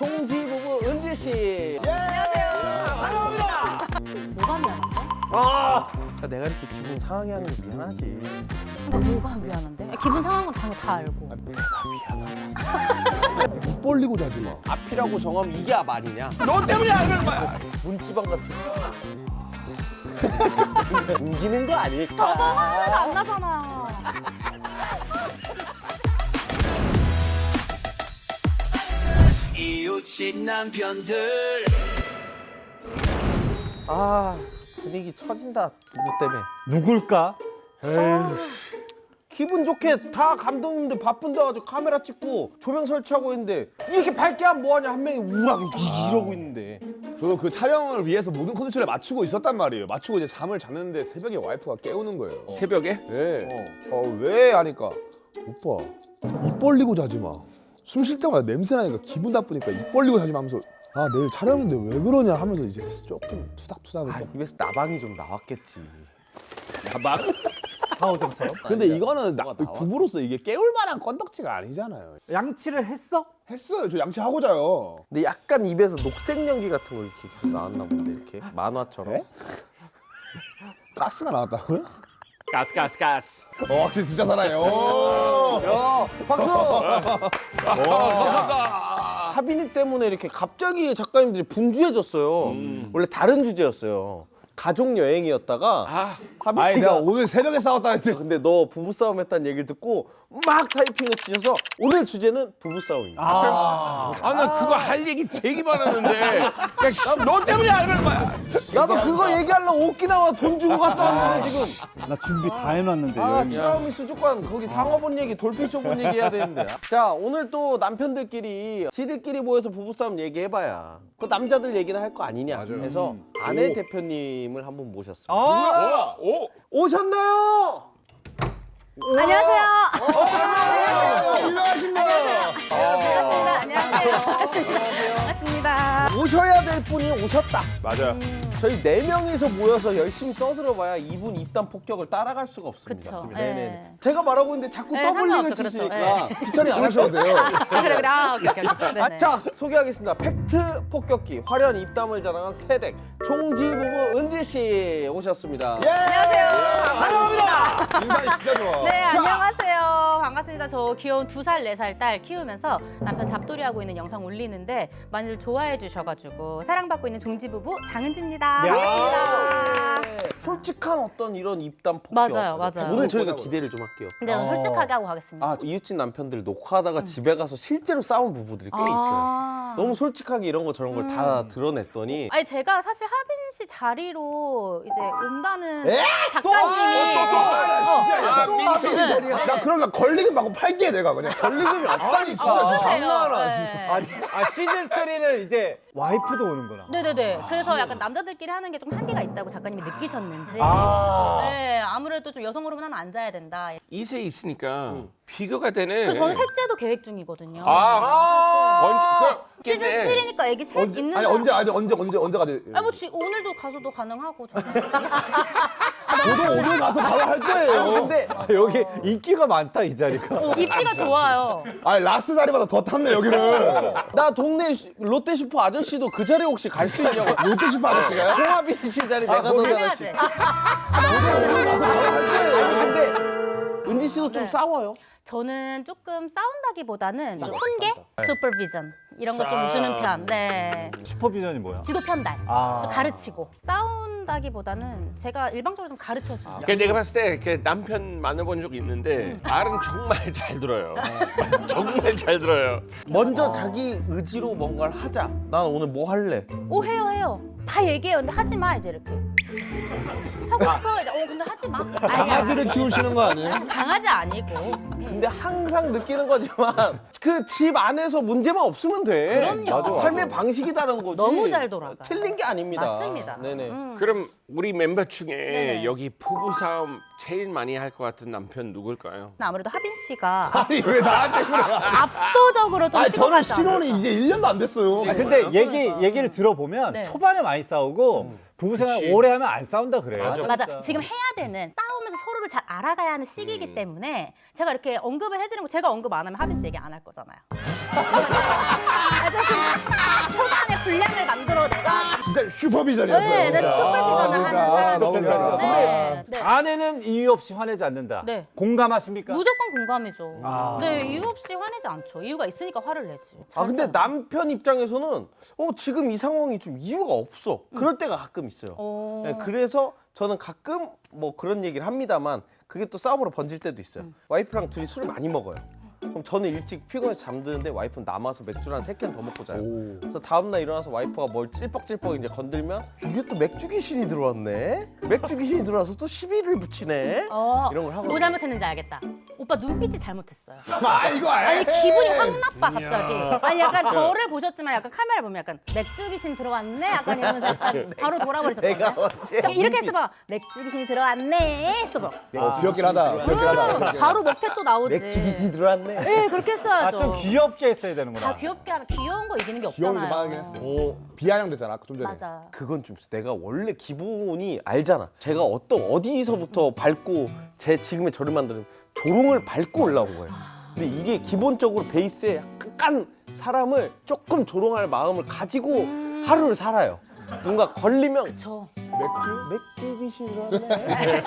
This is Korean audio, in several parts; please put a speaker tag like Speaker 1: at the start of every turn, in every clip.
Speaker 1: 송지 부부 은지 씨.
Speaker 2: 뭐가 미안한데?
Speaker 1: 야, 내가 이렇게 기분 상하게 하는 게 미안하지.
Speaker 2: 근데 뭐가 미안한데? 기분 상한 건 당연히 다 알고.
Speaker 3: 입 벌리고 자지 마.
Speaker 1: 앞이라고 정하면 이게 앞 아니냐?
Speaker 4: 너 때문에 안 그런 거야.
Speaker 1: 문지방 같은. 우기는 거 아닐까?
Speaker 2: 안 나잖아.
Speaker 5: 이웃집 남편들
Speaker 1: 아 분위기 처진다 누구 때문에?
Speaker 4: 누굴까?
Speaker 1: 기분 좋게 다 감독님들 바쁜데 가지고 카메라 찍고 조명 설치하고 있는데 이렇게 밝게 하면 뭐하냐 한 명이 우울하게 이러고 있는데
Speaker 3: 저도 그 촬영을 위해서 모든 컨디션을 맞추고 있었단 말이에요. 맞추고 이제 잠을 잤는데 새벽에 와이프가 깨우는 거예요.
Speaker 4: 새벽에?
Speaker 3: 네. 어, 왜 하니까 오빠 입 벌리고 자지 마. 숨 쉴 때마다 냄새 나니까 기분 나쁘니까 입 벌리고 마 하면서 아 내일 촬영인데 왜 그러냐 하면서 이제 조금 투닥투닥.
Speaker 1: 아, 입에서 나방이 좀 나왔겠지
Speaker 4: 야막 사오정처럼.
Speaker 3: 근데 이거는 나,
Speaker 1: 뭐가 나와?
Speaker 3: 부부로서 이게 깨울 만한 건덕지가 아니잖아요.
Speaker 4: 양치를 했어?
Speaker 3: 했어요. 저 양치하고 자요.
Speaker 1: 근데 약간 입에서 녹색 연기 같은 거 이렇게 계속 나왔나 본데 이렇게 만화처럼
Speaker 3: 네? 가스가 나왔다고요?
Speaker 4: 가스 가스 가스.
Speaker 3: 어, 확실히 진짜 살아요. 오.
Speaker 1: 야 박수
Speaker 4: 아,
Speaker 1: 하빈이 때문에 이렇게 갑자기 작가님들이 분주해졌어요 원래 다른 주제였어요 가족 여행이었다가
Speaker 4: 아,
Speaker 3: 아니 내가 오늘 새벽에 싸웠다 했는데.
Speaker 1: 근데 너 부부싸움 했다는 얘기를 듣고 막 타이핑을 치셔서 오늘 주제는 부부싸움입니다.
Speaker 4: 아, 나 그거 할 얘기 되게 많았는데. 야, 씨, 너 때문에 안 그런 거야.
Speaker 1: 나도 그거 얘기하려고 오키나와 돈 주고 갔다 왔는데 지금.
Speaker 6: 나 준비 다 해놨는데
Speaker 1: 아
Speaker 6: 여행.
Speaker 1: 치라우미 수족관 거기 상어본 얘기 돌피쇼본 얘기 해야 되는데. 자 오늘 또 남편들끼리 지들끼리 모여서 부부싸움 얘기해봐야. 그 남자들 얘기는 할 거 아니냐. 해서 아내 대표님 을 한번 모셨습니다
Speaker 4: 어? 오,
Speaker 1: 오셨나요?
Speaker 2: 안녕하세요.
Speaker 3: 일어나신 거야.
Speaker 2: 반갑습니다. 안녕하세요. 반갑습니다.
Speaker 1: 오셔야 될 분이 오셨다
Speaker 3: 맞아요.
Speaker 1: 저희 네 명이서 모여서 열심히 떠들어봐야 이분 입단 폭격을 따라갈 수가 없습니다.
Speaker 2: 그쵸.
Speaker 1: 네네.
Speaker 2: 네.
Speaker 1: 제가 말하고 있는데 자꾸
Speaker 2: 네,
Speaker 1: 더블링을.
Speaker 2: 그렇죠.
Speaker 1: 치시니까
Speaker 3: 귀찮이 안 하셔도 돼요.
Speaker 2: 아, 그래 그래. 아, 오케이 오케이. 오케이. 네네.
Speaker 1: 아, 자 소개하겠습니다. 팩트 폭격기 화려한 입담을 자랑한 세댁 총지 부부 은지 씨 오셨습니다.
Speaker 3: 예!
Speaker 2: 안녕하세요.
Speaker 4: 환영합니다.
Speaker 3: 인상이 진짜 좋아.
Speaker 2: 네, 안녕하세요. 반갑습니다. 저 귀여운 두 살, 네 살 딸 키우면서 남편 잡돌이 하고 있는 영상 올리는데 많이들 좋아해 주셔가지고 사랑받고 있는 종지부부 장은지입니다. 반갑습니다.
Speaker 1: 네. 솔직한 어떤 이런 입담 폭격.
Speaker 2: 맞아요, 맞아요.
Speaker 1: 오늘 저희가 기대를 좀 할게요.
Speaker 2: 근데 저는 솔직하게 하고 가겠습니다.
Speaker 1: 아 이웃집 남편들 녹화하다가 집에 가서 실제로 싸운 부부들이 꽤 있어요.
Speaker 2: 아.
Speaker 1: 너무 솔직하게 이런 거 저런 걸 다 드러냈더니
Speaker 2: 아니 제가 사실 하빈 씨 자리로 이제 온다는
Speaker 3: 에?
Speaker 2: 작가님이
Speaker 4: 아,
Speaker 3: 또
Speaker 4: 민지.
Speaker 3: 앞에 자리야. 나 그럼 나 걸리금 받고 팔게 내가 그냥. 걸리금이 없다니 진짜
Speaker 2: 어,
Speaker 3: 장난하나
Speaker 2: 네.
Speaker 3: 진짜.
Speaker 6: 아, 시, 아 시즌 3는 이제 와이프도 오는구나.
Speaker 2: 네네네. 그래서 약간 남자들끼리 하는 게 좀 한계가 있다고 작가님이 느끼셨는지.
Speaker 6: 아.
Speaker 2: 네, 아무래도 좀 여성 호르몬 하면 앉아야 된다.
Speaker 4: 이세 있으니까 비교가 되네.
Speaker 2: 그래서 저는 셋째도 계획 중이거든요.
Speaker 4: 아, 언제 그
Speaker 2: 시즌 3니까 애기 셋
Speaker 3: 언제
Speaker 2: 있는
Speaker 3: 아니 언제 아니 언제 언제 언제 가지?
Speaker 2: 아, 뭐 지, 오늘도 가서도 가능하고 저는.
Speaker 3: 저도 오늘 가서 바로 할 거예요.
Speaker 1: 근데
Speaker 6: 여기 인기가 많다 이 자리가.
Speaker 2: 어, 입지가 좋아요.
Speaker 3: 아니 라스 자리보다 더 탔네 여기는.
Speaker 1: 나 동네 슈- 롯데 슈퍼 아저씨도 그 자리 혹시 갈 수 있냐고.
Speaker 3: 롯데 슈퍼 아저씨가요?
Speaker 1: 송하빈 씨 자리 내가 더
Speaker 2: 해야. 돼.
Speaker 1: 아니 근데 은지 씨도 좀
Speaker 2: 네.
Speaker 1: 싸워요.
Speaker 2: 저는 조금 싸운다기보다는 좀 훈계, 슈퍼비전 이런 거 좀 주는 편. 네.
Speaker 6: 슈퍼비전이 뭐야?
Speaker 2: 지도 편달.
Speaker 6: 아.
Speaker 2: 좀 가르치고 싸운다기보다는 제가 일방적으로 좀 가르쳐 주죠.
Speaker 4: 그 내가 봤을 때그 남편 만나본 적 있는데 말은 정말 잘 들어요. 정말 잘 들어요.
Speaker 1: 먼저 자기 의지로 뭔가를 하자. 난 오늘 뭐 할래?
Speaker 2: 오 해요 해요. 다 얘기해요. 근데 하지 마 이제 이렇게. 하고 싶어 이제. 어 근데 하지 마. 아니,
Speaker 3: 강아지를 키우시는 거 아니에요?
Speaker 2: 강아지 아니고.
Speaker 1: 근데 항상 느끼는 거지만 그 집 안에서 문제만 없으면 돼.
Speaker 2: 그럼요. 맞아, 맞아.
Speaker 1: 삶의 방식이 다른 거지.
Speaker 2: 너무 잘 돌아가요.
Speaker 1: 틀린 게 아닙니다.
Speaker 2: 맞습니다.
Speaker 1: 네네.
Speaker 2: 음.
Speaker 4: 그럼 우리 멤버 중에
Speaker 2: 네네.
Speaker 4: 여기 부부 싸움 제일 많이 할 것 같은 남편 누굴까요?
Speaker 2: 나 아무래도 하빈 씨가
Speaker 3: 아니 왜 나한테 그래?
Speaker 2: 압도적으로 좀
Speaker 3: 아니 저는
Speaker 2: 심각하지
Speaker 3: 신혼이. 이제 1년도 안 됐어요.
Speaker 6: 아, 근데 얘기 얘기를 들어보면
Speaker 2: 네.
Speaker 6: 초반에 많이 싸우고 부부 생활. 오래 하면 안 싸운다 그래요.
Speaker 4: 맞아.
Speaker 2: 맞아. 지금 해야 되는 싸우면서 서로를 잘 알아가야 하는 시기이기
Speaker 4: 음.
Speaker 2: 때문에 제가 이렇게 언급을 해드리고 제가 언급 안 하면 하빈 씨 얘기 안 할 거잖아요. 아, 저 좀-
Speaker 3: 진짜 슈퍼비전이었어요.
Speaker 2: 네, 네,
Speaker 3: 진짜.
Speaker 2: 슈퍼비전을
Speaker 3: 아,
Speaker 2: 하는
Speaker 3: 그러니까 너무
Speaker 2: 사람이거든요.
Speaker 3: 잘한다.
Speaker 2: 네, 네.
Speaker 6: 아내는 이유 없이 화내지 않는다.
Speaker 2: 네.
Speaker 6: 공감하십니까?
Speaker 2: 무조건 공감이죠.
Speaker 6: 아.
Speaker 2: 네, 이유 없이 화내지 않죠. 이유가 있으니까 화를 내지.
Speaker 1: 아 근데
Speaker 2: 잘하잖아.
Speaker 1: 남편 입장에서는 어 지금 이 상황이 좀 이유가 없어. 그럴 때가 가끔 있어요.
Speaker 2: 어.
Speaker 1: 네, 그래서 저는 가끔 뭐 그런 얘기를 합니다만 그게 또 싸움으로 번질 때도 있어요. 와이프랑 둘이 술을 많이 먹어요. 그럼 저는 일찍 피곤해서 잠드는데 와이프는 남아서 맥주를 한 세 캔 더 먹고 자요.
Speaker 3: 오.
Speaker 1: 그래서 다음날 일어나서 와이프가 뭘 찔뻑찔뻑 이제 건들면 이게 또 맥주 귀신이 들어왔네. 맥주 귀신이 들어와서 또 시비를 붙이네.
Speaker 2: 어,
Speaker 1: 이런 걸 하거든요.
Speaker 2: 뭐 잘못했는지 알겠다. 오빠 눈빛이 잘못했어요.
Speaker 3: 아 이거
Speaker 2: 아니 기분이 확 나빠 갑자기. 아니 약간 저를 보셨지만 약간 카메라 보면 약간 맥주 귀신 들어왔네. 약간 이러면서 약간 바로 돌아버리셨거든요.
Speaker 1: 내가 언제
Speaker 2: 자, 이렇게 했어 봐. 맥주 귀신이 들어왔네. 했어 봐.
Speaker 3: 어, 귀엽긴 하다. 귀엽긴 하다.
Speaker 2: 바로 먹태 또 나오지.
Speaker 1: 맥주 귀신이 들어왔네.
Speaker 2: 네 그렇게 했어야죠.
Speaker 6: 아, 좀 귀엽게 했어야 되는구나.
Speaker 2: 다 귀엽게 하면 귀여운 거 이기는 게
Speaker 3: 귀여운 게
Speaker 2: 없잖아요.
Speaker 3: 많긴 했어.
Speaker 4: 오.
Speaker 3: 비아냥됐잖아 아까 좀 전에.
Speaker 2: 맞아.
Speaker 1: 그건 좀 있어. 내가 원래 기본이 알잖아. 제가 어떤 어디서부터 밟고 제 지금의 저를 만드는 조롱을 밟고 올라온 거예요. 근데 이게 기본적으로 베이스에 약간 깐 사람을 조금 조롱할 마음을 가지고 하루를 살아요. 누군가 걸리면
Speaker 2: 저.
Speaker 1: 맥주 맥주 귀신 들어왔네.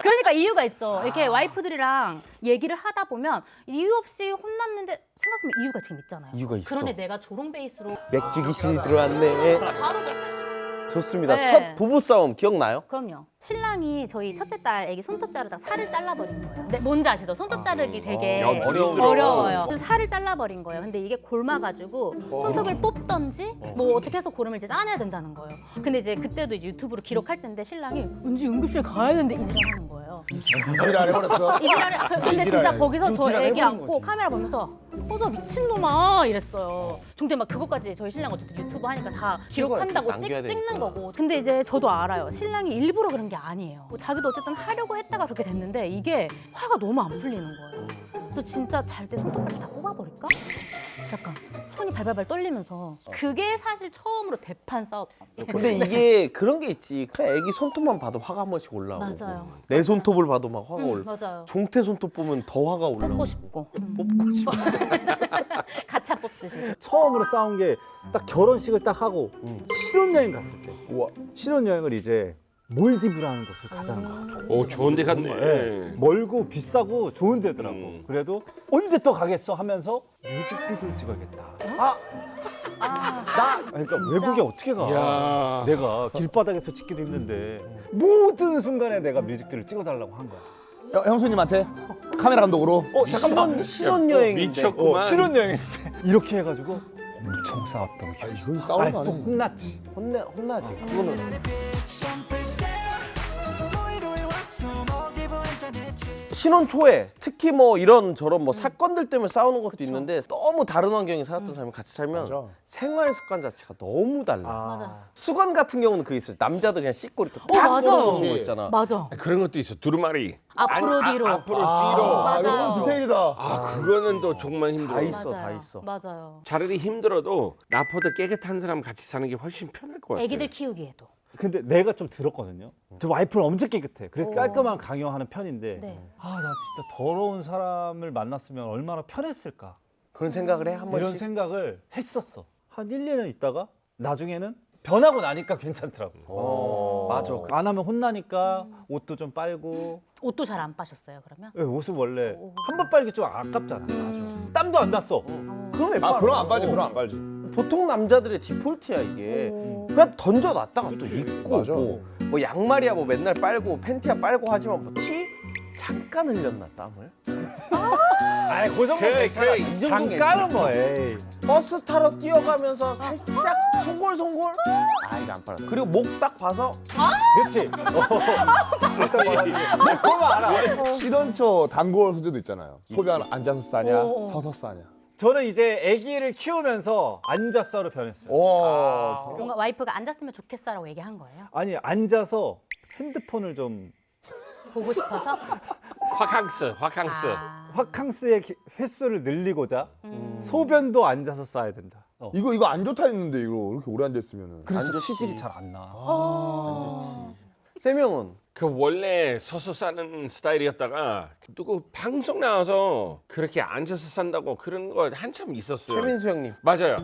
Speaker 2: 그러니까 이유가 있죠. 이렇게 와이프들이랑 얘기를 하다 보면 이유 없이 혼났는데 생각하면 이유가 지금 있잖아요.
Speaker 1: 이유가 있어.
Speaker 2: 그런데 내가 조롱 베이스로
Speaker 1: 맥주 귀신이 들어왔네.
Speaker 2: 바로.
Speaker 1: 좋습니다.
Speaker 2: 네.
Speaker 1: 첫 부부 싸움 기억나요?
Speaker 2: 그럼요. 신랑이 저희 첫째 딸 애기 손톱 자르다가 살을 잘라버린 거예요. 네, 뭔지 아시죠? 손톱 자르기 되게
Speaker 4: 어, 어려워.
Speaker 2: 어려워요. 그래서 살을 잘라버린 거예요. 근데 이게 골마가지고 손톱을 뽑던지 뭐 어떻게 해서 고름을 이제 짜내야 된다는 거예요. 근데 이제 그때도 이제 유튜브로 기록할 텐데 신랑이 은지 응급실 가야 되는데 이 지랄 하는 거예요.
Speaker 3: 안 해버렸어.
Speaker 2: 이 지랄 그, 근데 진짜
Speaker 3: 이지랄.
Speaker 2: 거기서 저
Speaker 3: 이지랄
Speaker 2: 애기 안고 카메라 보면서 어저 미친놈아 이랬어요. 종대 막 그것까지 저희 신랑 어쨌든 유튜브 하니까 다 기록한다고 찍,
Speaker 1: 남겨야
Speaker 2: 찍는
Speaker 1: 되니까.
Speaker 2: 거고. 근데 이제 저도 알아요. 신랑이 일부러 그런 게 아니에요. 뭐 자기도 어쨌든 하려고 했다가 그렇게 됐는데 이게 화가 너무 안 풀리는 거예요. 그래서 진짜 잘 때 손톱까지 다 뽑아버릴까? 약간 손이 발발발 떨리면서 그게 사실 처음으로 대판 싸움.
Speaker 1: 근데 이게 그런 게 있지. 그냥 애기 손톱만 봐도 화가 한 번씩 올라오고.
Speaker 2: 맞아요.
Speaker 1: 내 손톱을 봐도 막 화가
Speaker 2: 응,
Speaker 1: 올라.
Speaker 2: 맞아요.
Speaker 1: 종태 손톱 보면 더 화가 올라오고.
Speaker 2: 뽑고 싶고 음.
Speaker 1: 뽑고 싶어.
Speaker 2: 가차 뽑듯이.
Speaker 6: 처음으로 싸운 게 딱 결혼식을 딱 하고
Speaker 1: 음.
Speaker 6: 신혼여행 갔을 때
Speaker 3: 우와.
Speaker 6: 신혼여행을 이제 몰디브라는 곳을 가자는 거야.
Speaker 4: 오 좋은 데 갔네.
Speaker 6: 예. 멀고 비싸고 좋은 데더라고.
Speaker 4: 음.
Speaker 6: 그래도 언제 또 가겠어 하면서 뮤직비디오를 찍어야겠다.
Speaker 1: 아,
Speaker 2: 아,
Speaker 1: 나
Speaker 6: 그러니까 외국에 어떻게 가?
Speaker 4: 야.
Speaker 6: 내가 길바닥에서 찍기도 힘든데 모든 순간에 내가 뮤직비디오를 찍어달라고 한 거야.
Speaker 3: 형- 형수님한테 카메라 감독으로.
Speaker 6: 어 잠깐만.
Speaker 1: 신혼여행인데.
Speaker 4: 미쳤구만.
Speaker 6: 어, 신혼여행했을 때 이렇게 해가지고 엄청 싸웠던
Speaker 3: 아
Speaker 6: 기억.
Speaker 3: 이건
Speaker 6: 아,
Speaker 3: 싸우는
Speaker 6: 거또
Speaker 3: 아니야?
Speaker 6: 혼났지.
Speaker 1: 혼내 혼나지. 그거는 신혼 초에 특히 뭐 이런 저런 뭐 사건들 때문에 싸우는 것도 있는데 너무 다른 환경에 살았던 사람이 같이 살면
Speaker 3: 맞아.
Speaker 1: 생활 습관 자체가 너무 달라.
Speaker 2: 맞아.
Speaker 1: 수건 같은 경우는 그게 있어요. 남자들 그냥 씻고 이렇게
Speaker 2: 어,
Speaker 1: 딱
Speaker 2: 맞아.
Speaker 1: 걸어놓는 거 있잖아.
Speaker 2: 맞아.
Speaker 4: 그런 것도 있어. 두루마리.
Speaker 2: 앞으로
Speaker 4: 아,
Speaker 2: 뒤로.
Speaker 4: 앞으로 뒤로.
Speaker 3: 아,
Speaker 2: 맞아요.
Speaker 3: 이거 디테일이다.
Speaker 4: 아 그거는 또 정말 힘들어.
Speaker 1: 다 있어,
Speaker 2: 맞아요.
Speaker 1: 다 있어.
Speaker 2: 맞아요.
Speaker 4: 차라리 힘들어도 나보다 깨끗한 사람 같이 사는 게 훨씬 편할 것 같아.
Speaker 2: 애기들 키우기에도.
Speaker 6: 근데 내가 좀 들었거든요. 저 와이프는 엄청 깨끗해. 그래서 깔끔한 강요하는 편인데
Speaker 2: 네.
Speaker 6: 아 나 진짜 더러운 사람을 만났으면 얼마나 편했을까
Speaker 1: 그런 생각을 해 한
Speaker 6: 이런
Speaker 1: 번씩.
Speaker 6: 생각을 했었어. 한 1, 2년 있다가 나중에는 변하고 나니까 괜찮더라고.
Speaker 1: 어, 맞아.
Speaker 6: 안 하면 혼나니까 옷도 좀 빨고
Speaker 2: 옷도 잘 안 빠셨어요 그러면?
Speaker 6: 예, 옷은 원래
Speaker 2: 오.
Speaker 6: 한번 빨기 좀 아깝잖아.
Speaker 2: 음.
Speaker 6: 땀도 안 났어.
Speaker 1: 그럼
Speaker 3: 왜아
Speaker 1: 빨아?
Speaker 3: 그럼 안 빠지. 그럼 안 빠지.
Speaker 1: 보통 남자들의 디폴트야 이게.
Speaker 2: 오.
Speaker 1: 그냥 던져놨다가 또
Speaker 3: 그치.
Speaker 1: 입고
Speaker 3: 맞아.
Speaker 1: 뭐, 뭐 양말이야 뭐 맨날 빨고 팬티야 빨고 하지만 뭐 티? 잠깐 흘렸나 땀을?
Speaker 6: 아이 그 정도 괜찮아.
Speaker 4: 이
Speaker 1: 정도
Speaker 6: 잠깐은 뭐 에이.
Speaker 1: 버스 타러 뛰어가면서 살짝 송골송골? 아 이거 안 빨았다 그리고 목 딱 봐서
Speaker 6: 그렇지. 어. 일단 뭐 보면 알아.
Speaker 3: 실언초 단골 소재도 있잖아요. 소변 앉아서 싸냐,
Speaker 2: 오.
Speaker 3: 서서 싸냐.
Speaker 6: 저는 이제 아기를 키우면서 앉아서로 변했어요.
Speaker 3: 오.
Speaker 2: 뭔가 와이프가 앉았으면 좋겠어라고 얘기한 거예요.
Speaker 6: 아니 앉아서 핸드폰을 좀
Speaker 2: 보고 싶어서.
Speaker 4: 화캉스, 화캉스.
Speaker 2: 아.
Speaker 6: 화캉스의 기- 횟수를 늘리고자
Speaker 2: 음.
Speaker 6: 소변도 앉아서 싸야 된다. 어.
Speaker 3: 이거 이거 안 좋다 했는데 이거 이렇게 오래 앉아 있으면은.
Speaker 6: 그래서. 치질이 잘 안 나.
Speaker 1: 세 명은
Speaker 4: 그 원래 서서 사는 스타일이었다가 누구 방송 나와서 그렇게 앉아서 산다고 그런 거 한참 있었어요.
Speaker 1: 최민수 형님
Speaker 4: 맞아요.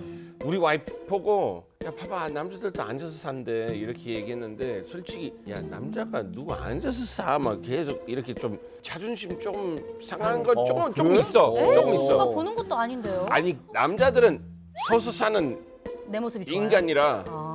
Speaker 4: 우리 와이프 보고 야 봐봐 남자들도 앉아서 산대 이렇게 얘기했는데 솔직히 야 남자가 누구 앉아서 사막 계속 이렇게 좀 자존심 조금 상한 건
Speaker 3: 어,
Speaker 4: 조금 조금
Speaker 3: 그래?
Speaker 4: 있어
Speaker 3: 오.
Speaker 4: 조금
Speaker 2: 오빠
Speaker 4: 있어
Speaker 2: 보는 것도 아닌데요.
Speaker 4: 아니 남자들은 서서 사는
Speaker 2: 내 모습이 좋아요.
Speaker 4: 인간이라
Speaker 2: 아.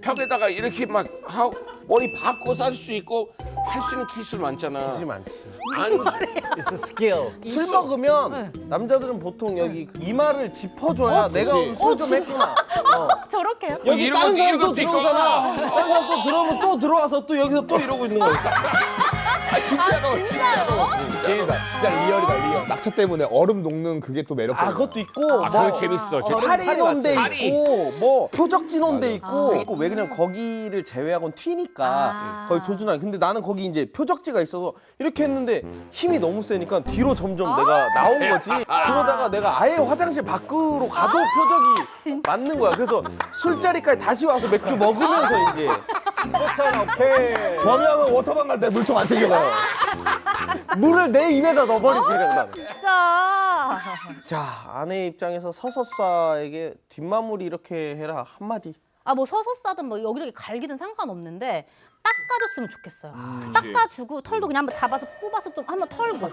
Speaker 4: 벽에다가 이렇게 막 하고 머리 박고 살수 있고 할 수 있는 기술 많잖아
Speaker 1: 기술이 많지.
Speaker 4: 아니
Speaker 6: It's a skill.
Speaker 1: 술
Speaker 2: 네.
Speaker 1: 먹으면 남자들은 보통 여기 이마를 짚어줘야 내가
Speaker 4: 그치.
Speaker 1: 술좀 했구나. 어.
Speaker 2: 저렇게요?
Speaker 1: 여기
Speaker 4: 이런
Speaker 1: 다른
Speaker 4: 것도-
Speaker 1: 사람
Speaker 4: 이런
Speaker 1: 또
Speaker 4: 것도 있고.
Speaker 1: 들어오잖아. 다른 사람 또 들어오면 또 들어와서 또 여기서 또 이러고 있는 거야.
Speaker 4: 아 진짜로 진짜로
Speaker 3: 찐이다. 진짜 리얼이다 리얼. 낙차 때문에 얼음 녹는 그게 또 매력적이야.
Speaker 1: 아 그것도 있고
Speaker 4: 아
Speaker 1: 뭐
Speaker 4: 그거 재밌어
Speaker 2: 어,
Speaker 4: 재밌어.
Speaker 1: 파리
Speaker 6: 파리
Speaker 1: 논데
Speaker 4: 맞지?
Speaker 1: 있고 뭐 표적지 논데
Speaker 2: 아.
Speaker 1: 있고 있고 왜 그냥 거기를 제외하고는 튀니까
Speaker 2: 아.
Speaker 1: 거의 조준하 근데 나는 거기 이제 표적지가 있어서 이렇게 했는데 힘이 너무 세니까 뒤로 점점 내가 나온 거지 그러다가 내가 아예 화장실 밖으로 가도 표적이 맞는 거야 그래서 술자리까지 다시 와서 맥주 먹으면서 이제
Speaker 6: 좋잖아. 오케이.
Speaker 3: 범이하면 워터방 갈 때 물총 안 챙겨가요.
Speaker 1: 물을 내 입에다 넣어버리지 그냥 나는
Speaker 2: 진짜.
Speaker 1: 자 아내 입장에서 서서싸에게 뒷마무리 이렇게 해라 한마디
Speaker 2: 아 뭐 서서 싸든 뭐 여기저기 갈기든 상관없는데 닦아줬으면 좋겠어요. 닦아주고 털도 그냥 한번 잡아서 뽑아서 좀 한번 털고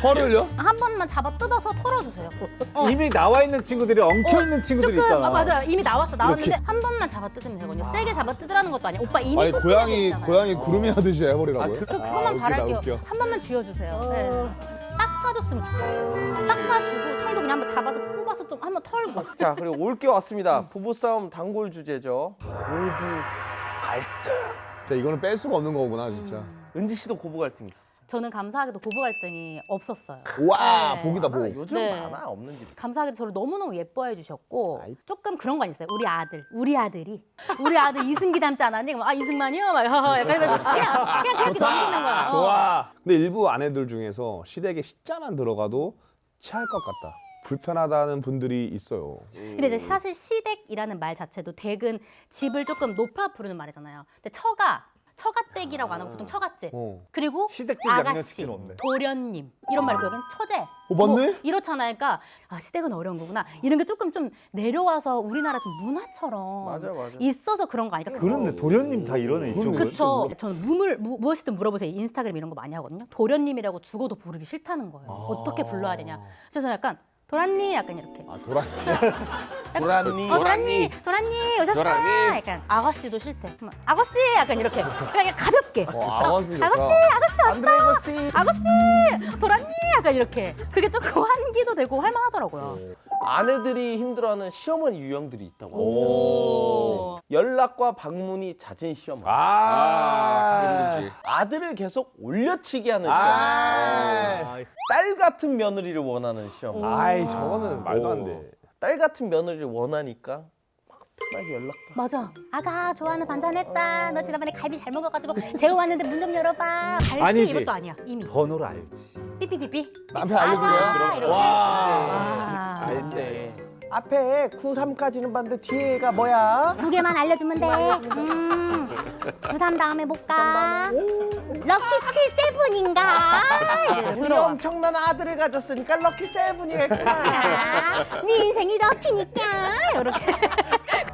Speaker 3: 털을요?
Speaker 2: 한 번만 잡아 뜯어서 털어주세요. 어.
Speaker 6: 이미 나와 있는 친구들이 엉켜 있는 친구들
Speaker 2: 조금
Speaker 6: 있잖아.
Speaker 2: 아, 맞아요 이미 나왔어 나왔는데 한 번만 잡아 뜯으면 되거든요. 세게 잡아 뜯으라는 것도 아니야. 오빠 이미
Speaker 3: 아니 고양이
Speaker 2: 거잖아요.
Speaker 3: 고양이 구름이 하듯이 해버리라고요?
Speaker 2: 그, 그것만
Speaker 3: 아, 웃기다,
Speaker 2: 바랄게요.
Speaker 3: 웃겨.
Speaker 2: 한 번만 쥐어주세요. 네. 닦아줬으면 좋겠어요. 닦아주고 털도 그냥 한번 잡아서 뽑아서 좀 한번 털고.
Speaker 1: 자 그리고 올게 왔습니다 부부싸움 단골 주제죠 고부 갈등
Speaker 3: 진짜 이거는 뺄 수가 없는 거구나 진짜.
Speaker 1: 은지 씨도 고부 갈등 있어
Speaker 2: 저는 감사하게도 고부 갈등이 없었어요.
Speaker 3: 와
Speaker 2: 네.
Speaker 3: 복이다
Speaker 1: 아,
Speaker 3: 복.
Speaker 1: 요즘
Speaker 2: 네.
Speaker 1: 많아 없는 집
Speaker 2: 감사하게도 저를 너무너무 예뻐해 주셨고 조금 그런 건 있어요. 우리 아들, 우리 아들이 우리 아들 이승기 닮지 않았니? 그럼 아 이승만이요? 막 약간 이러면서 그냥 그냥 그렇게 넘기는 거야. 어.
Speaker 3: 좋아. 근데 일부 아내들 중에서 시댁에 시자만 들어가도 체할 것 같다. 불편하다는 분들이 있어요.
Speaker 2: 근데 이제 사실 시댁이라는 말 자체도 댁은 집을 조금 높아 부르는 말이잖아요. 근데 처가 처가댁이라고 안 하고 보통 처갓집.
Speaker 3: 어.
Speaker 2: 그리고
Speaker 6: 시댁집
Speaker 2: 아가씨,
Speaker 6: 양념치킨 없네.
Speaker 2: 도련님 이런 말고 여기는 처제.
Speaker 3: 어, 맞네?
Speaker 2: 뭐 이렇잖아요. 그러니까 아, 시댁은 어려운 거구나. 이런 게 조금 좀 내려와서 우리나라 좀 문화처럼
Speaker 1: 맞아, 맞아.
Speaker 2: 있어서 그런 거 아닐까?
Speaker 6: 그런데 도련님 다 이러네 이쪽은.
Speaker 2: 그렇죠. 저는 무물 무, 무엇이든 물어보세요. 인스타그램 이런 거 많이 하거든요. 도련님이라고 죽어도 부르기 싫다는 거예요. 어떻게 불러야 되냐. 그래서 약간 도란니 약간 이렇게.
Speaker 3: 아 돌아.
Speaker 1: 도란니
Speaker 2: 어, 도란니, 도란니 오셨어?
Speaker 4: 도란니.
Speaker 2: 약간 아가씨도 싫대. 아가씨 약간 이렇게 그냥 가볍게.
Speaker 3: 어, 아가씨 좋다.
Speaker 2: 아가씨, 아가씨 왔어.
Speaker 1: 안드레고 씨
Speaker 2: 아가씨, 도란니 약간 이렇게. 그게 조금 환기도 되고 할만하더라고요.
Speaker 1: 아내들이 힘들어하는 시어머니 유형들이 있다고
Speaker 2: 오.
Speaker 1: 연락과 방문이 잦은 시어머니
Speaker 3: 아.
Speaker 4: 힘들지.
Speaker 1: 아들을 계속 올려치기 하는 시어머니
Speaker 3: 아.
Speaker 1: 딸 같은 며느리를 원하는 시어머니
Speaker 3: 아이 저거는 말도 안 돼.
Speaker 1: 딸 같은 며느리를 원하니까 막 편하게 연락도
Speaker 2: 맞아. 아가 좋아하는 반찬 했다. 너 지난번에 갈비 잘 먹어가지고 재우 왔는데 문 좀 열어봐. 갈비
Speaker 6: 아니지.
Speaker 2: 이것도 아니야. 이미.
Speaker 6: 번호를 알지.
Speaker 2: 삐삐삐삐.
Speaker 3: 남편. 와.
Speaker 2: 아.
Speaker 1: 알지 앞에 93까지는 봤는데 뒤에가 뭐야?
Speaker 2: 두 개만 알려주면 돼. 음. 부산 다음에 못 가. 럭키 7세븐인가?
Speaker 1: 우리 엄청난 아들을 가졌으니까 럭키 세븐이겠구나
Speaker 2: 네 인생이 럭키니까. 이렇게.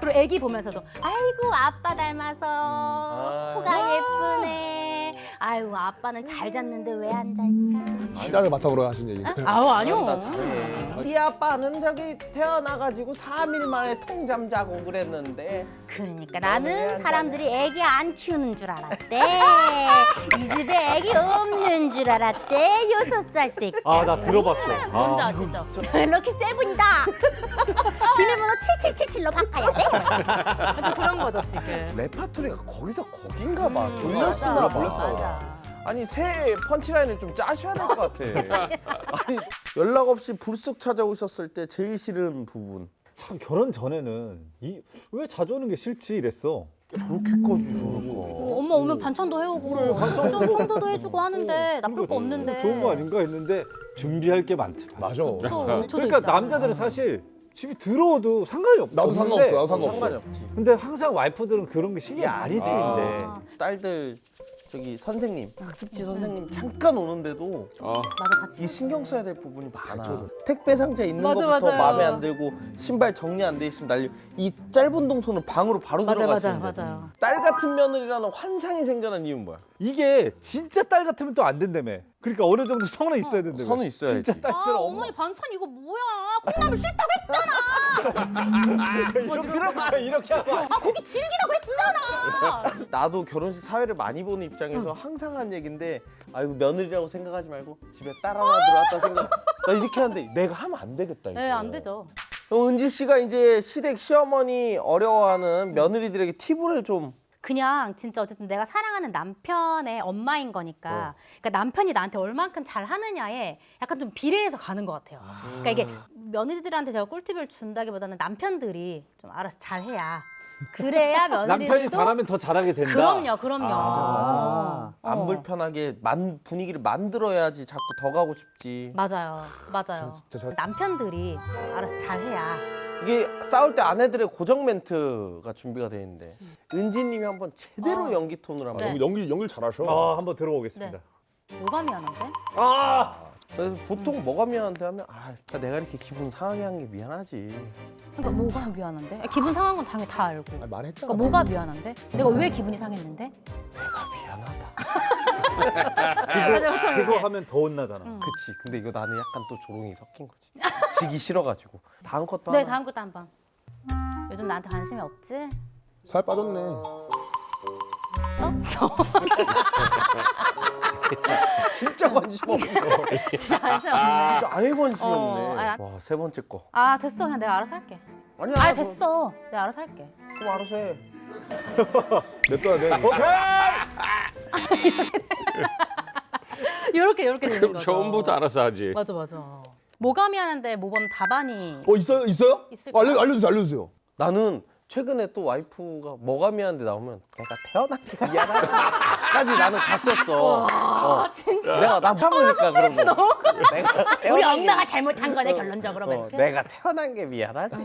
Speaker 2: 그리고 애기 보면서도 아이고 아빠 닮아서 코가 예쁘네. 아유 아빠는 잘 잤는데 왜 안 잘까?
Speaker 3: 실화를 바탕으로 하신 얘기.
Speaker 2: 아우 아니요.
Speaker 1: 네 아빠는 저기 태어나가지고 3일 만에 통잠 자고 그랬는데
Speaker 2: 그러니까
Speaker 1: 왜
Speaker 2: 나는
Speaker 1: 안
Speaker 2: 사람들이 애기 안 키우는 줄 알았대. 이 집에 애기 없는 줄 알았대. 여섯 살 때.
Speaker 6: 아 나 들어봤어.
Speaker 2: 뭔지
Speaker 6: 아,
Speaker 2: 아시죠? 럭키 세븐이다. 비밀번호 7777로 바꿔야 돼. 좀 그런 거죠 지금.
Speaker 1: 레파토리가 거기서 거긴가 봐
Speaker 2: 음,
Speaker 1: 돌려쓰나
Speaker 2: 맞아,
Speaker 1: 봐
Speaker 2: 맞아.
Speaker 1: 아니 새 펀치라인을 좀 짜셔야 될 것 같아 아니 연락 없이 불쑥 찾아오셨을 때 제일 싫은 부분
Speaker 6: 참 결혼 전에는 이 왜 자주 오는 게 싫지 이랬어.
Speaker 1: 저렇게까지
Speaker 2: 어, 엄마 오면 반찬도 해오고
Speaker 6: 반찬도
Speaker 2: 좀 청소도 해주고 하는데 나쁠 거 없는데.
Speaker 6: 좋은 거 아닌가 했는데 준비할 게 많더라.
Speaker 3: 맞아.
Speaker 2: 또
Speaker 6: 그러니까
Speaker 2: 있잖아.
Speaker 6: 남자들은 사실 집이 들어오도 상관이 없.
Speaker 3: 나도 상관없어. 나도 상관없어.
Speaker 1: 상관이 없지
Speaker 6: 근데 항상 와이프들은 그런 게 신경 많이 쓰이는데.
Speaker 2: 아.
Speaker 1: 딸들 저기 선생님, 학습지 선생님 잠깐 오는데도
Speaker 4: 어.
Speaker 2: 맞아 같이.
Speaker 1: 이게 신경 써야 될 부분이 많아. 택배 상자 있는
Speaker 2: 맞아,
Speaker 1: 것부터
Speaker 2: 맞아요.
Speaker 1: 마음에 안 들고 신발 정리 안 돼 있으면 난리. 이 짧은 동선은 방으로 바로
Speaker 2: 맞아 맞아
Speaker 1: 들어가시는데.
Speaker 2: 맞아요.
Speaker 1: 딸 같은 며느리라는 환상이 생겨난 이유는 뭐야?
Speaker 6: 이게 진짜 딸 같으면 또 안 된다며. 그러니까 어느 정도 선은 있어야 된다며.
Speaker 1: 선은 있어야지.
Speaker 6: 진짜
Speaker 2: 아
Speaker 6: 딸처럼
Speaker 2: 어머니 반찬 이거 뭐야? 콩나물 싫다고 했잖아.
Speaker 6: 이렇게 이렇게 하고
Speaker 2: 아 고기 질기다고 했잖아.
Speaker 1: 나도 결혼식 사회를 많이 보는 입장에서 항상 한 얘긴데 아이고 며느리라고 생각하지 말고 집에 딸 하나 들어왔다 생각. 나 이렇게 하는데 내가 하면 안 되겠다 이거.
Speaker 2: 네 안 되죠.
Speaker 1: 그럼 은지 씨가 이제 시댁 시어머니 어려워하는 며느리들에게 팁을 좀
Speaker 2: 그냥 진짜 어쨌든 내가 사랑하는 남편의 엄마인 거니까 그러니까 남편이 나한테 얼만큼 잘 하느냐에 약간 좀 비례해서 가는 것 같아요. 그러니까 이게 며느리들한테 제가 꿀팁을 준다기보다는 남편들이 좀 알아서 잘해야 그래야 며느리들도
Speaker 6: 남편이 잘하면 더 잘하게 된다.
Speaker 2: 그럼요, 그럼요.
Speaker 6: 아,
Speaker 1: 안
Speaker 2: 어.
Speaker 1: 불편하게 만 분위기를 만들어야지 자꾸 더 가고 싶지.
Speaker 2: 맞아요, 맞아요.
Speaker 3: 진짜 저-
Speaker 2: 남편들이 알아서 잘해야
Speaker 1: 이게 싸울 때 아내들의 고정 멘트가 준비가 되어 있는데 은지님이 한번 제대로
Speaker 2: 어.
Speaker 1: 연기 톤으로 한번.
Speaker 2: 네.
Speaker 3: 연기 연기 연기 잘하셔.
Speaker 6: 어, 한번 들어보겠습니다.
Speaker 2: 뭐가 미안한데?
Speaker 6: 아,
Speaker 1: 그래서 보통 뭐가 미안한데 하면 아 내가 이렇게 기분 상하게 한 게 미안하지.
Speaker 2: 그러니까 뭐가 미안한데? 기분 상한 건 당연히 다 알고.
Speaker 3: 아니, 말했잖아.
Speaker 2: 그러니까 뭐가 미안한데? 내가 왜 기분이 상했는데?
Speaker 1: 내가 미안하다.
Speaker 6: 그거
Speaker 2: 이렇게.
Speaker 6: 하면 더 혼나잖아.
Speaker 1: 그치. 근데 이거 나는 약간 또 조롱이 섞인 거지. 지기 싫어가지고. 다음 것도
Speaker 2: 네,
Speaker 1: 하나.
Speaker 2: 다음 것도 한 번. 요즘 나한테 관심이 없지?
Speaker 3: 살 빠졌네.
Speaker 2: 떴어.
Speaker 1: 진짜 관심 없네.
Speaker 2: 진짜 관심 없네.
Speaker 1: 진짜 아예 관심이
Speaker 2: 어,
Speaker 1: 없네.
Speaker 2: 아,
Speaker 1: 와세 번째 거.
Speaker 2: 아 됐어, 그냥 내가 알아서 할게.
Speaker 1: 아니야.
Speaker 2: 아
Speaker 1: 그럼-
Speaker 2: 됐어, 내가 알아서 할게.
Speaker 1: 그럼 알아서 해.
Speaker 3: 냅둬야 돼.
Speaker 2: 이 렇게 이렇게 되는
Speaker 4: 그럼
Speaker 2: 거죠.
Speaker 4: 처음부터 알아서 하지.
Speaker 2: 맞아 맞아. 뭐가 미안한데 모범 답안이
Speaker 3: 어 있어요 있어요?
Speaker 2: 있을까요?
Speaker 3: 알려 알려주세요 알려주세요.
Speaker 1: 나는 최근에 또 와이프가 뭐가 미안한데 나오면 내가 태어난 게 미안하지까지 나는 갔었어.
Speaker 2: 아 진짜.
Speaker 1: 내가 남편이니까 그런 거. 내가
Speaker 2: 우리
Speaker 1: 태어난 게-
Speaker 2: 엄마가 잘못한 거네 결론적으로 막
Speaker 1: 어,
Speaker 2: 이렇게.
Speaker 1: 내가 태어난 게 미안하지.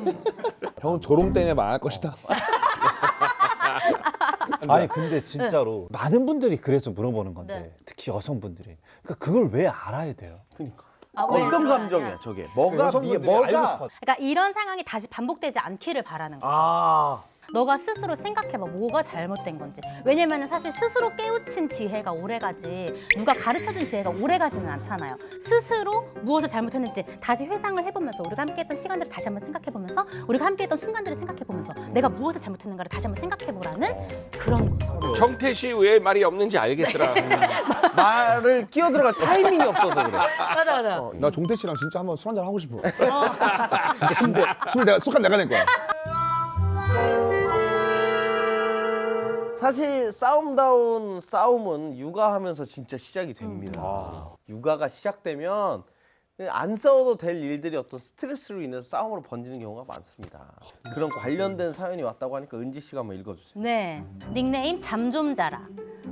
Speaker 3: 형은 조롱 때문에 말할 것이다.
Speaker 6: 아니 근데 진짜로 많은 분들이 그래서 물어보는 건데
Speaker 2: 네.
Speaker 6: 특히 여성분들이 그러니까 그걸 왜 알아야 돼요?
Speaker 1: 그러니까.
Speaker 2: 아, 왜
Speaker 1: 어떤
Speaker 2: 그러냐.
Speaker 1: 감정이야 저게? 뭐가 미
Speaker 6: 여성분들이 알고
Speaker 1: 뭐가
Speaker 6: 싶어.
Speaker 2: 그러니까 이런 상황이 다시 반복되지 않기를 바라는 거야.
Speaker 6: 아,
Speaker 2: 너가 스스로 생각해봐 뭐가 잘못된 건지 왜냐면은 사실 스스로 깨우친 지혜가 오래가지 누가 가르쳐준 지혜가 오래가지는 않잖아요 스스로 무엇을 잘못했는지 다시 회상을 해보면서 우리가 함께했던 시간들을 다시 한번 생각해보면서 우리가 함께했던 순간들을 생각해보면서 내가 무엇을 잘못했는가를 다시 한번 생각해보라는 그런 거죠
Speaker 4: 정태 씨 왜 말이 없는지 알겠더라.
Speaker 1: 말을 끼어 들어갈 타이밍이 없어서 그래.
Speaker 2: 맞아 맞아
Speaker 1: 어,
Speaker 3: 나 종태 씨랑 진짜 한번 술 한잔 하고 싶어. 근데 술 내가 술값 내가 낼 거야.
Speaker 1: 사실 싸움다운 싸움은 육아하면서 진짜 시작이 됩니다.
Speaker 3: 아.
Speaker 1: 육아가 시작되면 안 싸워도 될 일들이 어떤 스트레스로 인해서 싸움으로 번지는 경우가 많습니다. 그런 관련된 사연이 왔다고 하니까 은지 씨가 한번 읽어주세요.
Speaker 2: 네 닉네임 잠 좀 자라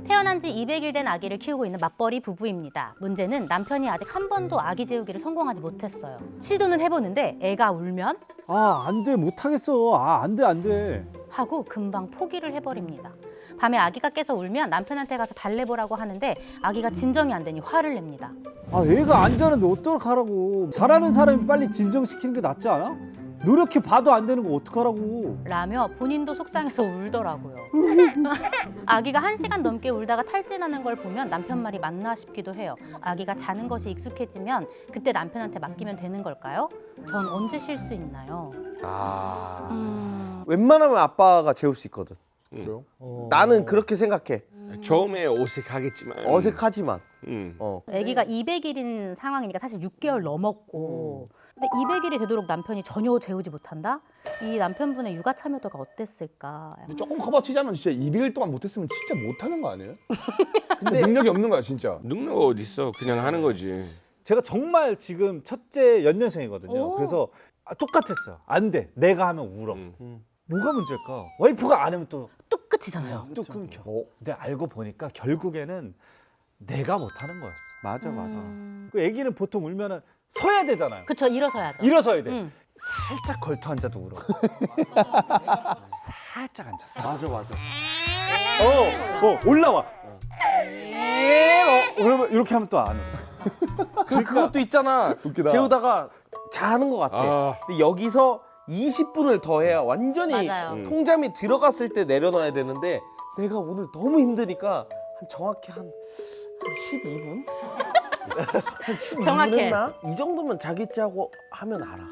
Speaker 2: 태어난 지 200일 된 아기를 키우고 있는 맞벌이 부부입니다 문제는 남편이 아직 한 번도 아기 재우기를 성공하지 못했어요 시도는 해보는데 애가 울면
Speaker 6: 아, 안 돼, 못 하겠어. 아, 안 돼, 안 돼.
Speaker 2: 하고 금방 포기를 해버립니다. 밤에 아기가 깨서 울면 남편한테 가서 달래 보라고 하는데 아기가 진정이 안 되니 화를 냅니다.
Speaker 6: 아, 애가 안 자는데 어떡하라고. 잘하는 사람이 빨리 진정시키는 게 낫지 않아? 노력해 봐도 안 되는 거 어떡하라고.
Speaker 2: 라며 본인도 속상해서 울더라고요. 아기가 한 시간 넘게 울다가 탈진하는 걸 보면 남편 말이 맞나 싶기도 해요. 아기가 자는 것이 익숙해지면 그때 남편한테 맡기면 되는 걸까요? 전 언제 쉴 수 있나요?
Speaker 1: 아.
Speaker 2: 음,
Speaker 1: 웬만하면 아빠가 재울 수 있거든.
Speaker 3: 그래요?
Speaker 1: 나는 그렇게 생각해.
Speaker 4: 처음에 어색하겠지만.
Speaker 1: 어색하지만.
Speaker 4: 음.
Speaker 1: 어.
Speaker 2: 아기가 200일인 상황이니까 사실 6개월 넘었고 근데 200일이 되도록 남편이 전혀 재우지 못한다? 이 남편분의 육아 참여도가 어땠을까?
Speaker 3: 근데 조금 커버치자면 진짜 200일 동안 못했으면 진짜 못하는 거 아니에요? 근데 능력이 없는 거야 진짜.
Speaker 4: 능력 어디 있어? 그냥 하는 거지.
Speaker 6: 제가 정말 지금 첫째 연년생이거든요.
Speaker 2: 오.
Speaker 6: 그래서 아, 똑같았어요. 안 돼. 내가 하면 울어.
Speaker 4: 음.
Speaker 6: 뭐가 문제일까? 와이프가 안 하면
Speaker 2: 또또뚝 끝이잖아요.
Speaker 6: 끊겨.
Speaker 3: 어?
Speaker 6: 근데 알고 보니까 결국에는 내가 못하는 거였어.
Speaker 1: 맞아 맞아.
Speaker 2: 음.
Speaker 6: 그 애기는 보통 울면은 서야 되잖아요.
Speaker 2: 그쵸 일어서야죠.
Speaker 6: 일어서야 돼.
Speaker 2: 음.
Speaker 6: 살짝 걸터 앉아도 울어. 살짝 앉았어.
Speaker 1: 맞아 맞아.
Speaker 6: 어, 어 올라와.
Speaker 1: 예.
Speaker 6: 그러면 이렇게 하면 또안 해.
Speaker 1: 그 그것도 있잖아.
Speaker 3: 웃기다.
Speaker 1: 재우다가 잘하는 것 같아.
Speaker 4: 아.
Speaker 1: 근데 여기서 20분을 더 해야 완전히
Speaker 2: 맞아요.
Speaker 4: 음.
Speaker 1: 통잠이 들어갔을 때 내려놔야 되는데 내가 오늘 너무 힘드니까 한 정확히 한, 한 12분? 한 12분
Speaker 2: 정확해.
Speaker 1: 했나? 이 정도면 자기째하고 하면 알아.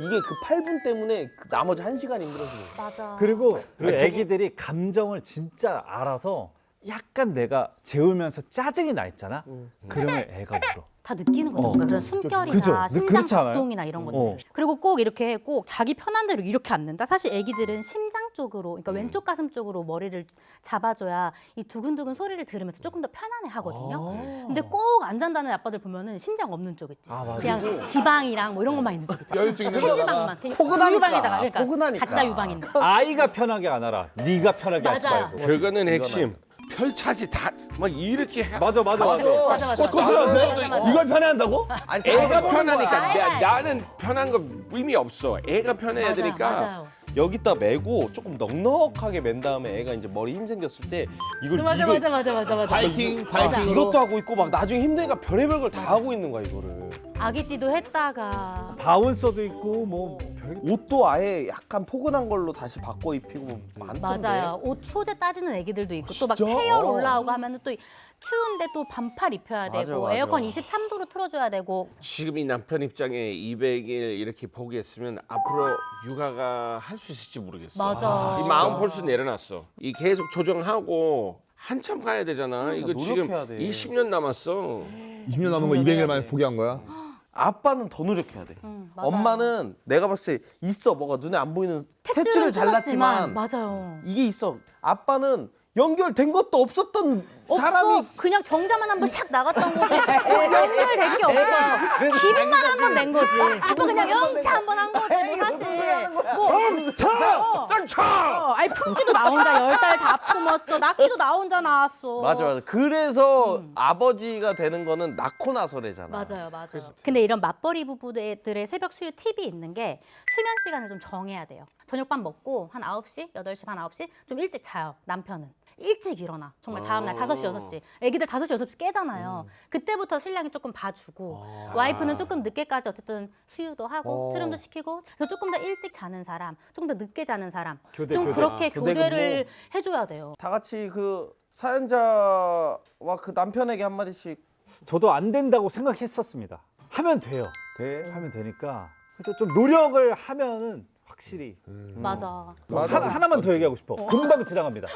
Speaker 1: 이게 그 8분 때문에 그 나머지 1시간 힘들어서 그래.
Speaker 2: 맞아.
Speaker 6: 그리고 그 애기들이 감정을 진짜 알아서 약간 내가 재우면서 짜증이 나 있잖아. 그러면 애가 울어.
Speaker 2: 다 느끼는 거죠.
Speaker 6: 어.
Speaker 2: 그런 숨결이나
Speaker 6: 그죠?
Speaker 2: 심장
Speaker 6: 그렇지 않아요?
Speaker 2: 박동이나 이런 것들.
Speaker 6: 어.
Speaker 2: 그리고 꼭 이렇게 꼭 자기 편한 대로 이렇게 앉는다. 사실 아기들은 심장 쪽으로, 그러니까 왼쪽 가슴 쪽으로 머리를 잡아줘야 이 두근두근 소리를 들으면서 조금 더 편안해 하거든요. 근데 꼭 안 잔다는 아빠들 보면은 심장 없는 쪽 있지.
Speaker 6: 아, 맞아.
Speaker 2: 그냥 지방이랑 뭐 이런 것만 있는 쪽 있지.
Speaker 3: 여유증 있는
Speaker 2: 체지방만. 그냥
Speaker 1: 포근하니까.
Speaker 2: 유방에다가 그러니까
Speaker 1: 포근하니까.
Speaker 2: 가짜 유방인데.
Speaker 6: 아이가 편하게 안 알아. 네가 편하게 하지
Speaker 2: 맞아요.
Speaker 6: 말고.
Speaker 4: 결과는 핵심. 별차지 다 막 이렇게 해.
Speaker 6: 맞아 맞아 맞아.
Speaker 2: 맞아 맞아.
Speaker 3: 하세요?
Speaker 2: 맞아, 맞아.
Speaker 3: 이걸 편애한다고?
Speaker 1: 아니,
Speaker 4: 애가 편하니까. 나, 나는 편한 거 의미 없어. 애가 편해야
Speaker 2: 맞아,
Speaker 4: 되니까.
Speaker 2: 맞아요.
Speaker 1: 여기다 메고 조금 넉넉하게 맨 다음에 애가 이제 머리 힘 생겼을 때 이걸
Speaker 2: 맞아
Speaker 1: 이거
Speaker 2: 맞아 맞아 맞아 맞아.
Speaker 3: 바이킹
Speaker 2: 맞아.
Speaker 3: 바이킹
Speaker 1: 이것도 하고 있고 막 나중에 힘드니까 별의별 걸 다 하고 있는 거야 이거를.
Speaker 2: 아기 띠도 했다가
Speaker 6: 바운서도 있고 뭐 별.
Speaker 1: 옷도 아예 약간 포근한 걸로 다시 바꿔 입히고 뭐 많던데.
Speaker 2: 맞아요. 옷 소재 따지는 애기들도 있고 또 막
Speaker 1: 진짜?
Speaker 2: 태열
Speaker 1: 어.
Speaker 2: 올라오고 하면은 또 추운데 또 반팔 입혀야
Speaker 1: 맞아,
Speaker 2: 되고
Speaker 1: 맞아.
Speaker 2: 에어컨 23도로 틀어줘야 되고
Speaker 4: 지금 이 남편 입장에 200일 이렇게 포기했으면 앞으로 육아가 할 수 있을지 모르겠어.
Speaker 2: 맞아.
Speaker 4: 이 마음 벌써 내려놨어. 이 계속 조정하고 한참 가야 되잖아. 이거 지금
Speaker 1: 노력해야 돼.
Speaker 4: 20년 남았어.
Speaker 3: 20년 남은 거 200일 만에 포기한 거야?
Speaker 1: 아빠는 더 노력해야 돼.
Speaker 2: 음, 맞아요.
Speaker 1: 엄마는 내가 봤을 때 있어 뭐가 눈에 안 보이는
Speaker 2: 탯줄은
Speaker 1: 탯줄을 잘랐지만
Speaker 2: 맞아요.
Speaker 1: 이게 있어. 아빠는 연결된 것도 없었던
Speaker 2: 없어.
Speaker 1: 사람이
Speaker 2: 그냥 정자만 한번 샥 나갔던 거지 연결 된 게 없어 기름만 한 번 낸 거지 아빠 그냥 영차 한 번 한 거지 뭐 사실 뭐
Speaker 1: 차! 차!
Speaker 2: 어, 아니 품기도 나 혼자 열 달 다 품었어 낳기도 나 혼자 낳았어
Speaker 1: 맞아 맞아. 그래서 아버지가 되는 거는 낳고 나서래잖아.
Speaker 2: 맞아요, 맞아요. 근데 이런 맞벌이 부부들의 새벽 수유 팁이 있는 게 수면 시간을 좀 정해야 돼요. 저녁밥 먹고 한 9시, 8시 반, 9시 좀 일찍 자요, 남편은. 일찍 일어나. 정말 다음날 5시, 6시. 애기들 5시, 6시 깨잖아요. 그때부터 신랑이 조금 봐주고 와이프는 조금 늦게까지 어쨌든 수유도 하고
Speaker 1: 어.
Speaker 2: 트림도 시키고 그래서 조금 더 일찍 자는 사람, 조금 더 늦게 자는 사람
Speaker 6: 교대,
Speaker 2: 좀
Speaker 6: 교대.
Speaker 2: 그렇게
Speaker 1: 아, 교대
Speaker 2: 교대를 해줘야 돼요.
Speaker 1: 다 같이 그 사연자와 그 남편에게 한 마디씩
Speaker 6: 저도 안 된다고 생각했었습니다. 하면 돼요.
Speaker 1: 돼.
Speaker 6: 하면 되니까. 그래서 좀 노력을 하면은 확실히
Speaker 2: 맞아.
Speaker 1: 맞아.
Speaker 6: 하나, 하나 만 더 얘기하고 싶어. 금방 지나갑니다.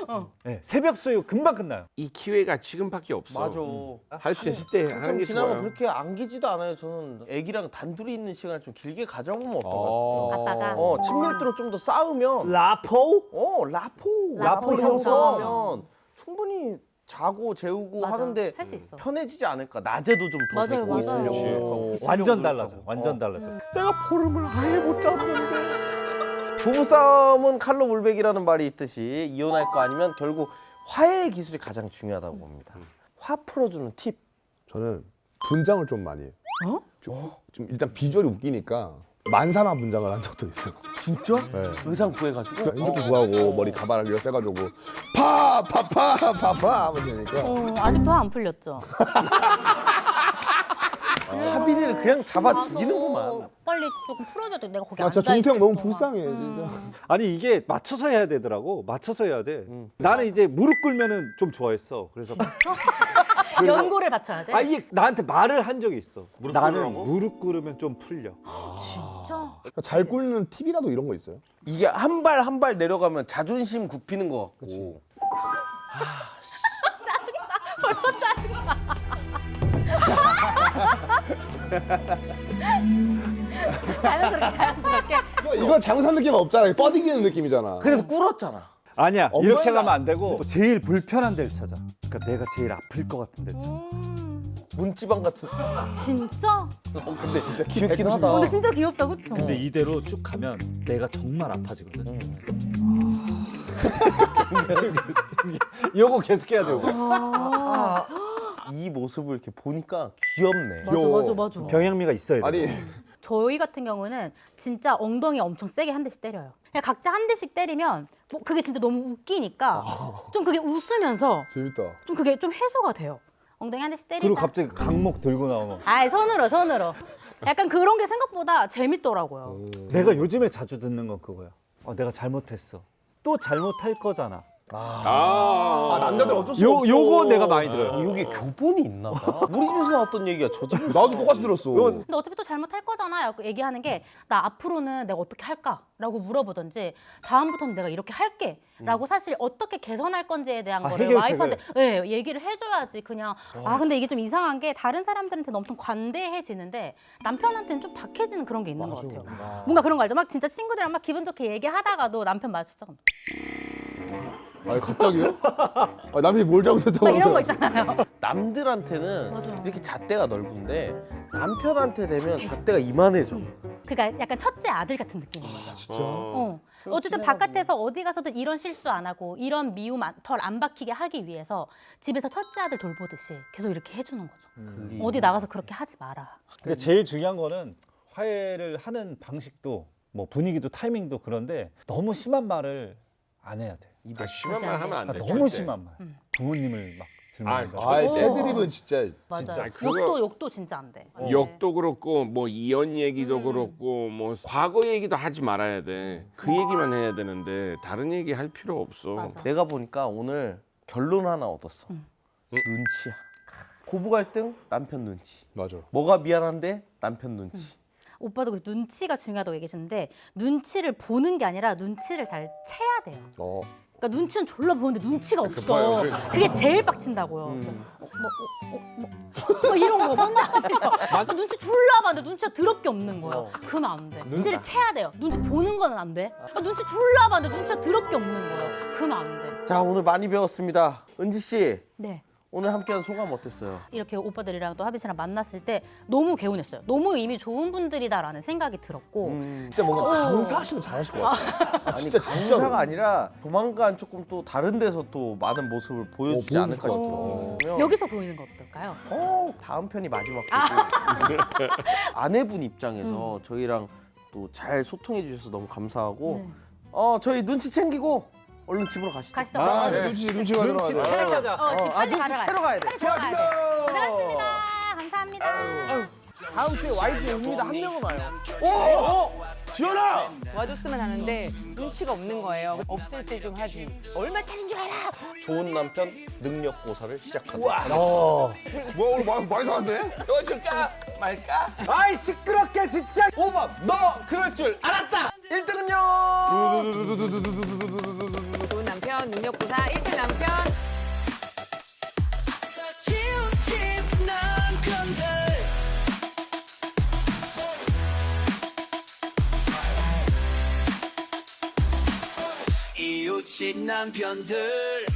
Speaker 6: 네, 새벽 수유 금방 끝나요.
Speaker 4: 이 기회가 지금밖에 없어.
Speaker 1: 맞아.
Speaker 4: 할 수 있을 때 하는 좀게
Speaker 1: 지나면
Speaker 4: 좋아요.
Speaker 1: 그렇게 안기지도 않아요. 저는 애기랑 단둘이 있는 시간을 좀 길게 가져보면 어떨까?
Speaker 3: 어.
Speaker 2: 아빠가
Speaker 1: 어, 친밀도로 좀더 쌓으면
Speaker 6: 라포?
Speaker 1: 어, 라포.
Speaker 2: 라포 형성.
Speaker 1: 형성하면 충분히 자고 재우고
Speaker 2: 맞아.
Speaker 1: 하는데
Speaker 2: 할수 있어.
Speaker 1: 편해지지 않을까? 낮에도 좀 더
Speaker 2: 맞아요,
Speaker 1: 데리고
Speaker 2: 맞아요.
Speaker 1: 있으려고
Speaker 6: 완전. 달라져. 완전
Speaker 1: 어.
Speaker 6: 달라져.
Speaker 1: 내가 보름을 아예 못 잡는데. 부부싸움은 칼로 물베기라는 말이 있듯이 이혼할 거 아니면 결국 화해의 기술이 가장 중요하다고 봅니다. 화 풀어주는 팁.
Speaker 3: 저는 분장을 좀 많이 해요.
Speaker 2: 어?
Speaker 3: 좀, 좀 일단 비주얼이 웃기니까 만사나 분장을 한 적도 있어요.
Speaker 1: 진짜?
Speaker 3: 네.
Speaker 1: 의상 구해가지고?
Speaker 3: 핸드폰 구하고 머리 가발을 이렇게 해가지고 파파파파파파 하면 되니까
Speaker 2: 어, 아직도 화 안 풀렸죠.
Speaker 1: 하빈이를 그냥 잡아 죽이는구만.
Speaker 2: 빨리 조금 풀어줘도 내가 거기
Speaker 3: 아,
Speaker 2: 앉아
Speaker 3: 진짜
Speaker 2: 있을
Speaker 3: 종태형 너무
Speaker 2: 동안.
Speaker 3: 불쌍해 진짜.
Speaker 6: 아니 이게 맞춰서 해야 되더라고. 맞춰서 해야 돼.
Speaker 1: 음.
Speaker 6: 나는 이제 무릎 꿀면은 좀 좋아했어. 그래서
Speaker 2: 연고를 받쳐야 돼.
Speaker 6: 아 이게 나한테 말을 한 적이 있어.
Speaker 4: 무릎
Speaker 6: 나는
Speaker 4: 꿇으라고?
Speaker 6: 무릎 꿇으면 좀 풀려.
Speaker 2: 진짜.
Speaker 3: 그러니까 잘 꿇는 팁이라도 이런 거 있어요?
Speaker 1: 이게 한 발 한 발 내려가면 자존심 굽히는 것 같고.
Speaker 2: 자연스럽게 자연스럽게.
Speaker 3: 이건 잘못한 느낌 없잖아. 뻗이기는 느낌이잖아.
Speaker 1: 그래서 꿀었잖아.
Speaker 6: 아니야 이렇게 가면 안 되고 제일 불편한 데를 찾아. 그러니까 내가 제일 아플 것 같은 데를 찾아.
Speaker 2: 음,
Speaker 1: 문지방 같은.
Speaker 2: 진짜?
Speaker 1: 어, 근데 진짜 귀엽긴 하다.
Speaker 2: 어, 근데 진짜 귀엽다, 그쵸?
Speaker 6: 근데 이대로 쭉 가면 내가 정말 아파지거든. 이거 계속 해야 되고.
Speaker 2: 아,
Speaker 1: 이 모습을 이렇게 보니까 귀엽네.
Speaker 2: 맞아,
Speaker 3: 귀여워.
Speaker 2: 맞아, 맞아.
Speaker 6: 병양미가 있어야 돼.
Speaker 3: 아니
Speaker 2: 저희 같은 경우는 진짜 엉덩이 엄청 세게 한 대씩 때려요. 그냥 각자 한 대씩 때리면 뭐 그게 진짜 너무 웃기니까 좀 그게 웃으면서
Speaker 3: 재밌다.
Speaker 2: 좀 그게 좀 해소가 돼요. 엉덩이 한 대씩 때리자.
Speaker 6: 그리고 갑자기 강목 들고 나오면
Speaker 2: 아이 손으로 손으로. 약간 그런 게 생각보다 재밌더라고요.
Speaker 6: 내가 요즘에 자주 듣는 건 그거야. 어, 내가 잘못했어. 또 잘못할 거잖아.
Speaker 4: 아,
Speaker 3: 아 남자들 어쩔 수
Speaker 6: 요
Speaker 3: 없어.
Speaker 6: 요거 내가 많이 들어요.
Speaker 1: 어, 이게 교본이 있나 봐. 우리 집에서 나왔던 얘기가 저 집에서
Speaker 3: 나도 똑같이 들었어.
Speaker 2: 근데 어차피 또 잘못할 거잖아. 라고 얘기하는 게 나 앞으로는 내가 어떻게 할까라고 물어보던지 다음부터는 내가 이렇게 할게라고 사실 어떻게 개선할 건지에 대한
Speaker 6: 아,
Speaker 2: 거를
Speaker 6: 해결책을.
Speaker 2: 와이프한테 네, 얘기를 해줘야지 그냥 아 근데 이게 좀 이상한 게 다른 사람들한테는 엄청 관대해지는데 남편한테는 좀 박해지는 그런 게 있는 것 같아요. 뭔가 그런 거 알죠? 막 진짜 친구들이랑 막 기분 좋게 얘기하다가도 남편 마주쳤어. 막
Speaker 3: 아니 갑자기요? 아, 남편이 뭘 잘못했다고?
Speaker 2: 이런 거
Speaker 3: 그래.
Speaker 2: 있잖아요.
Speaker 1: 남들한테는
Speaker 2: 맞아.
Speaker 1: 이렇게 잣대가 넓은데 남편한테 되면 잣대가 이만해져.
Speaker 2: 그러니까 약간 첫째 아들 같은 느낌인 거죠.
Speaker 3: 진짜.
Speaker 2: 어. 어쨌든 바깥에서 어디 가서든 이런 실수 안 하고 이런 미움 덜 안 박히게 하기 위해서 집에서 첫째 아들 돌보듯이 계속 이렇게 해주는 거죠.
Speaker 1: 그게
Speaker 2: 어디 나가서 그렇게 하지 마라.
Speaker 6: 근데 제일 중요한 거는 화해를 하는 방식도 뭐 분위기도 타이밍도 그런데 너무 심한 말을 안 해야 돼.
Speaker 4: 아, 심한 말 하면 안
Speaker 6: 아,
Speaker 4: 돼.
Speaker 6: 너무
Speaker 4: 절대.
Speaker 6: 심한 말. 부모님을 막
Speaker 4: 아,
Speaker 6: 들먹인다.
Speaker 3: 아,
Speaker 2: 오.
Speaker 3: 애드립은 진짜.
Speaker 2: 맞아요.
Speaker 4: 진짜 그거-
Speaker 2: 욕도 욕도 진짜 안 돼. 네.
Speaker 4: 욕도 그렇고 뭐 이혼 얘기도
Speaker 2: 음.
Speaker 4: 그렇고 뭐 과거 얘기도 하지 말아야 돼. 그 얘기만 해야 되는데 다른 얘기 할 필요 없어.
Speaker 2: 맞아.
Speaker 1: 내가 보니까 오늘 결론 하나 얻었어.
Speaker 2: 음.
Speaker 1: 눈치야. 고부 갈등 남편 눈치.
Speaker 3: 맞아.
Speaker 1: 뭐가 미안한데 남편 눈치.
Speaker 2: 음. 오빠도 그 눈치가 중요하다고 얘기하셨는데 눈치를 보는 게 아니라 눈치를 잘 채야 돼요.
Speaker 3: 어.
Speaker 2: 그러니까 눈치는 졸라 보는데 눈치가 없어.
Speaker 4: 봐요. 그-
Speaker 2: 그게 제일 빡친다고요.
Speaker 1: 음.
Speaker 2: 뭐, 뭐, 어, 어, 뭐, 뭐 이런 거 뭔지 아시죠? 아, 눈치 졸라 봤는데 눈치가 더럽게 없는 거예요.
Speaker 1: 어.
Speaker 2: 그러면 안 돼. 눈치를 채야 돼요. 눈치 보는 거는 안 돼. 아, 눈치 졸라 봤는데 눈치가 더럽게 없는 거예요. 그러면 안 돼.
Speaker 1: 자 오늘 많이 배웠습니다. 은지 씨
Speaker 2: 네.
Speaker 1: 오늘 함께한 소감 어땠어요?
Speaker 2: 이렇게 오빠들이랑 또 하빈 씨랑 만났을 때 너무 개운했어요. 너무 이미 좋은 분들이다라는 생각이 들었고
Speaker 1: 음,
Speaker 3: 진짜 뭔가
Speaker 2: 오.
Speaker 3: 강사하시면 잘하실 것 같아. 아,
Speaker 1: 아니
Speaker 3: 진짜 진짜.
Speaker 1: 강사가 아니라 조만간 조금 또 다른 데서 또 많은 모습을 보여주지
Speaker 3: 어,
Speaker 1: 않을까 그러면
Speaker 2: 여기서 보이는 거 어떨까요?
Speaker 1: 어, 다음 편이 마지막 편이고 아내분 입장에서 저희랑 또 잘 소통해 주셔서 너무 감사하고
Speaker 2: 네.
Speaker 1: 어 저희 눈치 챙기고 얼른 집으로 가시죠.
Speaker 2: 가시죠.
Speaker 3: 아,
Speaker 2: 네.
Speaker 3: 네, 눈치 눈치가 들어가야 돼.
Speaker 6: 채자자.
Speaker 2: 어,
Speaker 1: 집아
Speaker 2: 빨리
Speaker 1: 눈치
Speaker 2: 가져가야
Speaker 1: 채러 가야 돼.
Speaker 2: 빨리 들어가야 돼. 고생하셨습니다. 감사합니다.
Speaker 1: 다음 주에 와이프 옵니다. 한 명은 와요. 오, 오, 지연아.
Speaker 5: 와줬으면 하는데 눈치가 없는 거예요. 없을 때 좀 하지. 얼마 짜린 줄 알아?
Speaker 1: 좋은 남편 능력 고사를 시작한다.
Speaker 6: 어.
Speaker 3: 뭐야 오늘 많이 많이 사는데?
Speaker 1: 도와줄까 말까?
Speaker 6: 아이 시끄럽게 진짜.
Speaker 1: 5번 너 그럴 줄 알았다. 1등은요.
Speaker 5: 좋은 남편, 능력보다 1등 남편.
Speaker 7: 치우친 남편들 이웃집 남편들